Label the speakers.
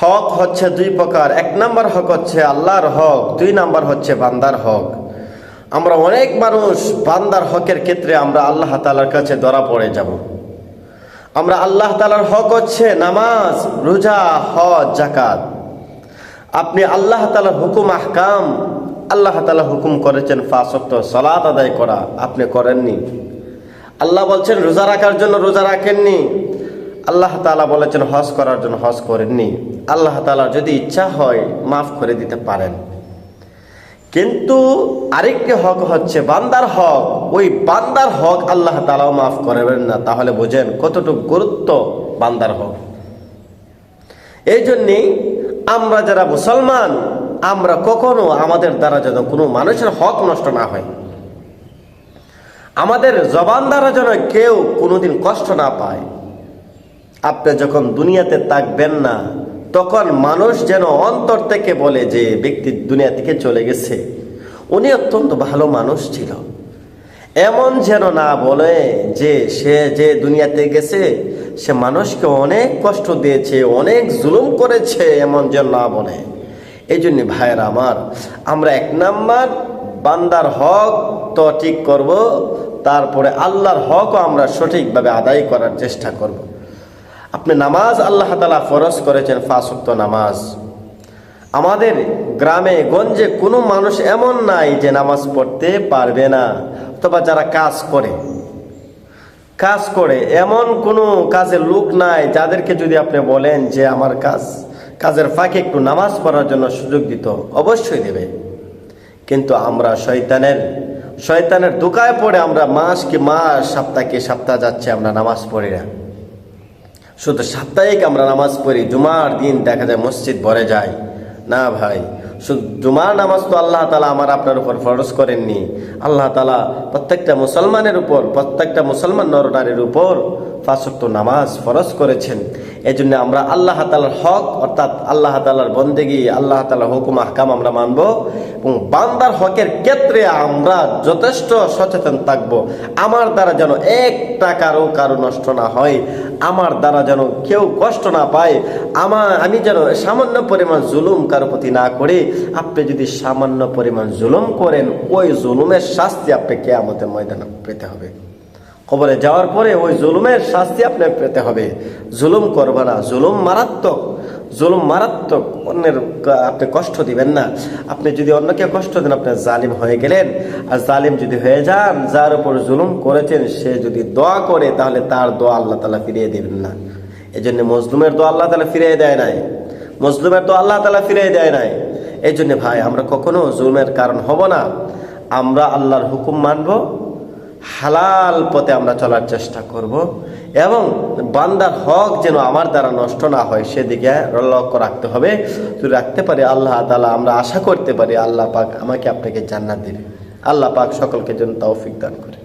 Speaker 1: হক হচ্ছে দুই প্রকার। এক নাম্বার হক হচ্ছে আল্লাহর হক, দুই নাম্বার হচ্ছে বান্দার হক। আমরা অনেক মানুষ বান্দার হকের ক্ষেত্রে আমরা আল্লাহ তালার কাছে ধরা পড়ে যাব। আমরা আল্লাহ তালার হক হচ্ছে নামাজ, রোজা, হজ জাকাত আপনি আল্লাহ তালার হুকুম, আহকাম, আল্লাহ তালা হুকুম করেছেন ফাঁসক্ত সলাত আদায় করা। আপনি করেননি। আল্লাহ বলছেন, রোজা রাখার জন্য রোজা রাখেননি। আল্লাহ তালা বলেছেন, হজ করার জন্য হজ করেননি। আল্লাহ তালা যদি ইচ্ছা হয়, মাফ করে দিতে পারেন। কিন্তু আরেকটি হক হচ্ছে, বান্দার হক, ওই বান্দার হক আল্লাহ তালাও মাফ করবেন না। তাহলে বোঝেন কতটুকু গুরুত্ব বান্দার হক। এই জন্যেই আমরা যারা মুসলমান, আমরা কখনো আমাদের দ্বারা যেন কোনো মানুষের হক নষ্ট না হয়। আমাদের জবান দ্বারা যেন কেউ কোনোদিন কষ্ট না পায়। আপনি যখন দুনিয়াতে থাকবেন না, তখন মানুষ যেন অন্তর থেকে বলে যে ব্যক্তি দুনিয়া থেকে চলে গেছে। উনি অত্যন্ত ভালো মানুষ ছিল। এমন যেন না বলে যে সে যে দুনিয়াতে গেছে, সে মানুষকে অনেক কষ্ট দিয়েছে, অনেক জুলুম করেছে এমন যেন না বলে। এই জন্য ভাইয়ের আমার, আমরা এক নাম্বার বান্দার হক তো ঠিক করব, তারপরে আল্লাহর হকও আমরা সঠিকভাবে আদায় করার চেষ্টা করব। আপনি নামাজ আল্লাহ তালা ফরজ করেছেন ফাঁসুক্ত নামাজ। আমাদের গ্রামে, গঞ্জে কোনো মানুষ এমন নাই যে নামাজ পড়তে পারবে না অথবা যারা কাজ করে। কাজ করে, এমন কোনো কাজের লোক নাই যাদেরকে যদি আপনি বলেন যে আমার কাজ, কাজের ফাঁকে একটু নামাজ পড়ার জন্য সুযোগ দিত, অবশ্যই দেবে। কিন্তু আমরা শয়তানের শয়তানের দোকায় পড়ে আমরা মাস কি মাস, সপ্তাহ কি সপ্তাহ যাচ্ছে আমরা নামাজ পড়ি না। শুধু সাপ্তাহিক আমরা নামাজ পড়ি, জুমার দিন দেখা যায় মসজিদ ভরে যায়। না ভাই, শুধু জুমার নামাজ তো আল্লাহ তালা আমার আপনার উপর ফরজ করেননি। আল্লাহ তালা প্রত্যেকটা মুসলমানের উপর, প্রত্যেকটা মুসলমান নরনারীর উপর ফাঁসক্ত নামাজ ফরজ করেছেন। এই জন্য আমরা আল্লাহ তালার হক, অর্থাৎ আল্লাহ তালার বন্দেগি, আল্লাহ তালার হুকুম, আহকাম আমরা মানব এবং বান্দার হকের ক্ষেত্রে আমরা যথেষ্ট সচেতন থাকব। আমার দ্বারা যেন এক টাকারও কারও নষ্ট না হয়, আমার দ্বারা যেন কেউ কষ্ট না পায় আমার আমি যেন সামান্য পরিমাণ জুলুম কারও প্রতি না করে। আপনি যদি সামান্য পরিমাণ জুলুম করেন, ওই জুলুমের শাস্তি আপনি কেয়ামতের ময়দানে পেতে হবে। কবরে যাওয়ার পরে ওই জুলুমের শাস্তি আপনার পেতে হবে। জুলুম করবে না। জুলুম মারাত্মক। জুলুম মারাত্মক। অন্যের আপনি কষ্ট দিবেন না। আপনি যদি অন্যকে কষ্ট দেন, আপনি জালিম হয়ে গেলেন। আর জালিম যদি হয়ে যান, যার উপর জুলুম করেছেন, সে যদি দোয়া করে, তাহলে তার দোয়া আল্লাহ তালা ফিরিয়ে দেবেন না। এই জন্য মজলুমের দোয়া আল্লাহ তালা ফিরিয়ে দেয় নাই। মজলুমের তো আল্লাহ তালা ফিরিয়ে দেয় নাই। এই জন্য ভাই, আমরা কখনো জুলুমের কারণ হব না। আমরা আল্লাহর হুকুম মানবো। হালাল পথে আমরা চলার চেষ্টা করব এবং বান্দার হক যেন আমার দ্বারা নষ্ট না হয় সেদিকে লক্ষ্য রাখতে হবে। যদি রাখতে পারি আল্লাহ তালা আমরা আশা করতে পারি আল্লাহ পাক আমাকে আপনাকে জান্নাত দিবে। আল্লাহ পাক সকলকে যেন তৌফিক দান করে।